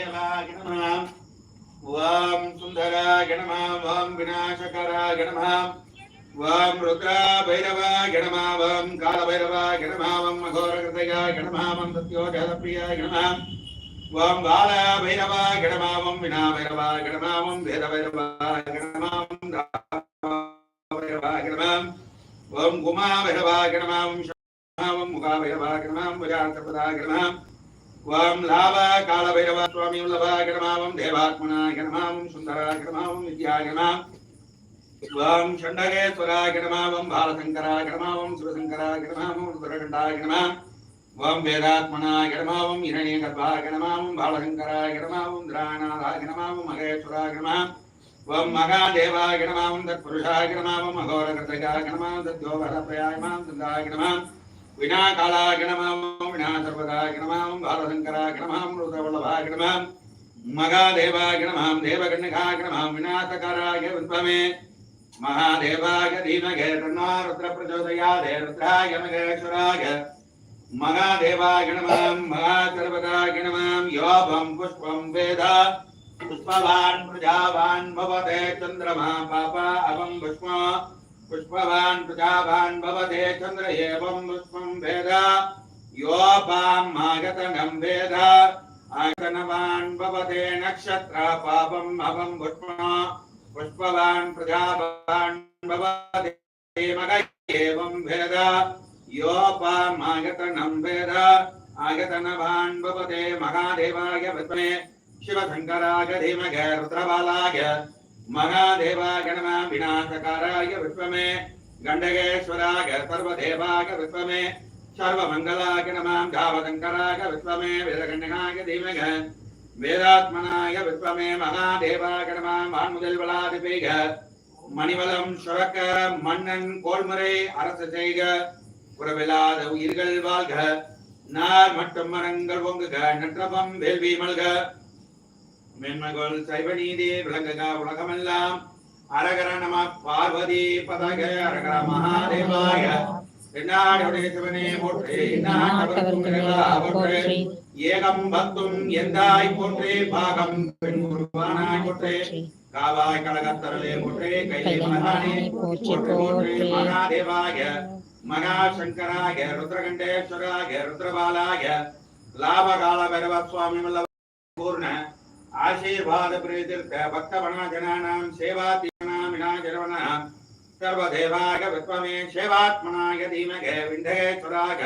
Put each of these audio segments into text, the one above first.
महादेवाय नमः ॐ सुन्दराय नमः ॐ विनाशकराय नमः ॐ रुद्राभैरवाय नमः ॐ कालभैरवाय नमः ॐ अघोरकृतयाय नमः ॐ सत्योजलप्रियाय नमः ॐ बालभैरवाय नमः ॐ विनाभैरवाय नमः ॐ भेदभैरवाय नमः ॐ भैरवाय नमः ॐ उमाभैरवाय नमः ॐ ॐ मुखाभैरवाय नमः ॐ वजार्थपदाय नमः ஓம் லாப காலபைரவ சுவாமி உல்லப கிரமாவம் தேவாத்மனா கிரமாவம் சுந்தரா கிரமாவம் வித்யா கிரமா ஓம் சண்டகேஸ்வரா கிரமாவம் பாலசங்கரா கிரமாவம் சிவசங்கரா கிரமாவம் ருத்ரகண்டா கிரமா ஓம் வேதாத்மனா கிரமாவம் இரணியகர்பா கிரமாவம் பாலசங்கரா கிரமாவம் திராநாதா கிரமாவம் மகேஸ்வரா கிரமா ஓம் மகாதேவா கிரமாவம் தத் புருஷா கிரமாவம் அகோரகர்த்தகா கிரமாவம் வினாகாலாகிணமாம் வினாசர்வதாகிணமாம் பாலசங்கராகிணமாம் ருதவல்லபாகிணமாம் மகாதேவாகிணமாம் தேவகண்ணிகாகிணமாம் விநாசகராக வித்வமே மகாதேவாக தீமகே தன்னாருத்ர பிரச்சோதயாதே ருத்ராய மகேஸ்வராய. மகாதேவாகிணமாம் மகாசர்வதாகிணமாம் யோபம் புஷ்பம் வேதா. புஷ்பவான் பிரஜாவான் பவதே சந்திரமா பாபா அவம் புஷ்மா. नमः विनाशकाराय विद्महे महादेवाय धीमहे तन्नो रुद्रप्रचोदयात् रुद्राय महेश्वराय महादेवाय नमः महासर्वदाय नमः योभं पुष्पं वेद पुष्पवान् प्रजावान् भवते चन्द्रमा पापा अवं पुष्प पुष्पवान् प्रजावान् भवते चन्द्र एवं पुष्पं वेद योपां मागतनं वेद आगतनवान् भवते नक्षत्र पापम् अवं पुष्प पुष्पवान् प्रजावान् भवते मग एवं वेद योपाम् आगतनं वेद आगतनवान् भवते महादेवाय विद्महे शिवशङ्कराय धीमहि रुद्रबालाय महादेवाय नमः विनाशकाराय विश्वमे गण्डकेश्वराय सर्वदेवाय विश्वमे सर्वमङ्गलाय नमः धावशङ्कराय विश्वमे वेदगण्यकाय धीमहि வேதாத்மனாய விஸ்வமே மகாதேவாய நம மான்முதல் வளாதிபேக மணிவலம் சுரக்க மன்னன் கோல்முறை அரசு செய்க உறவில்லாத உயிர்கள் வாழ்க நார் மற்றும் மரங்கள் ஒங்குக நற்றபம் வேள்வி மல்க மென்மகோல் சைவ நீதி விளங்குக உலகமெல்லாம். அரகர நம பார்வதி பதக அரகர மகாதேவாய. என்னாடுடைய சிவனே போற்றி போற்றி. ஏகம் பக்தும் எந்தாய் போற்றே பாகம் பெண் குருவானாய் போற்றே. காவாய் கழகத்தரலே போற்றே கைலை மகானே போற்றி போற்றி மகாதேவாய. மகாசங்கராய ருத்ரகண்டேஸ்வராய ருத்ரபாலாய. லாபகால பைரவ சுவாமி வல்லப பூர்ண ఆశీర్వాద ప్రీతిర్థ భక్త వనజనానాం సేవాతీనామినాజరవణ సర్వదేవాగ విశ్వమే శేవాత్మనాగ ధీమగే వింధగేశ్వరాగ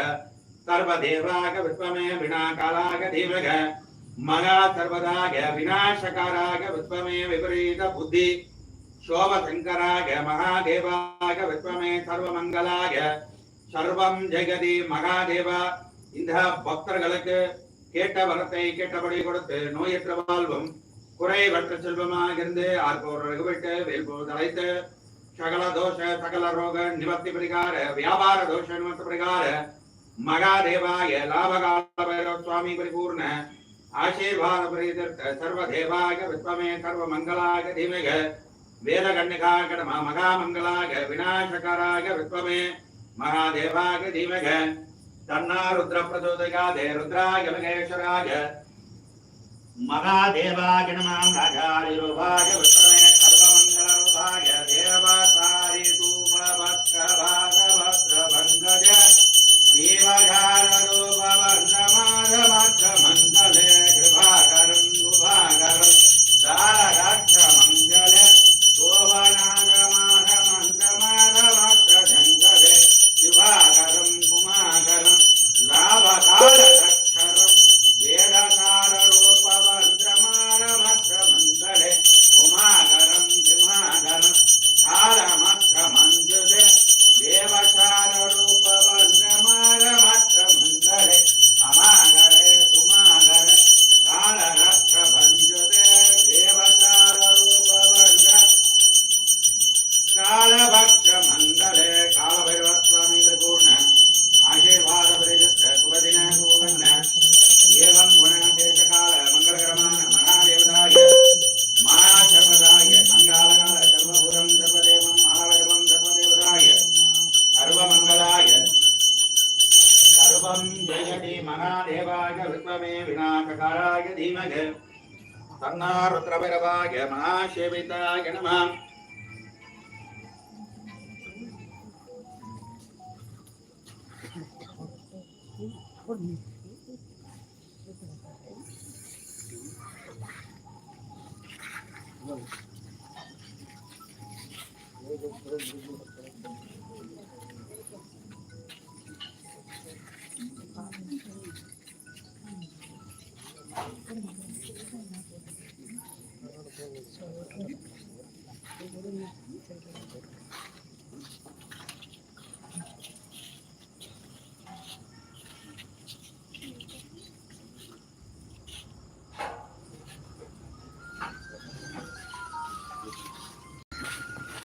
సర్వదేవాగ విశ్వమే వినాకాలాగ ధీమగ మగా సర్వదాగ వినాశకారాగ విశ్వమే విపరీత బుద్ధి శోభశంకరాగ మహాదేవాగ విశ్వమే సర్వమంగళాగ సర్వం జగది மகாதேவா இந்த பக்தர்களுக்கு கேட்ட வரத்தை கேட்டபடி கொடுத்து நோயற்ற வாழ்வும் குறைவற்ற செல்வமாக இருந்து ஆர்ப்போர் ரகுவிட்டு வேல்போர் தலைத்து சகல தோஷ சகல ரோக நிவர்த்தி பிரகார வியாபார தோஷ நிவர்த்தி பிரகார மகாதேவாய லாபகால பைரவ சுவாமி பரிபூர்ண ஆசீர்வாத பிரீதர்த்த சர்வ தேவாக விஸ்வமே சர்வ மங்களாக தீமக வேத கடமா நம மகாமங்களாக விநாசகராக விஸ்வமே மகாதேவாக தீமக తన్నా రుద్ర ప్రచోదయాదే రుద్రాయ విఘ్నేశ్వరాయ మహాదేవాయ నమాం రాజాయ पिनाककाराय धीमहि तन्नारुद्रभैरवाय महाशिविताय नमः Thank you. sữa.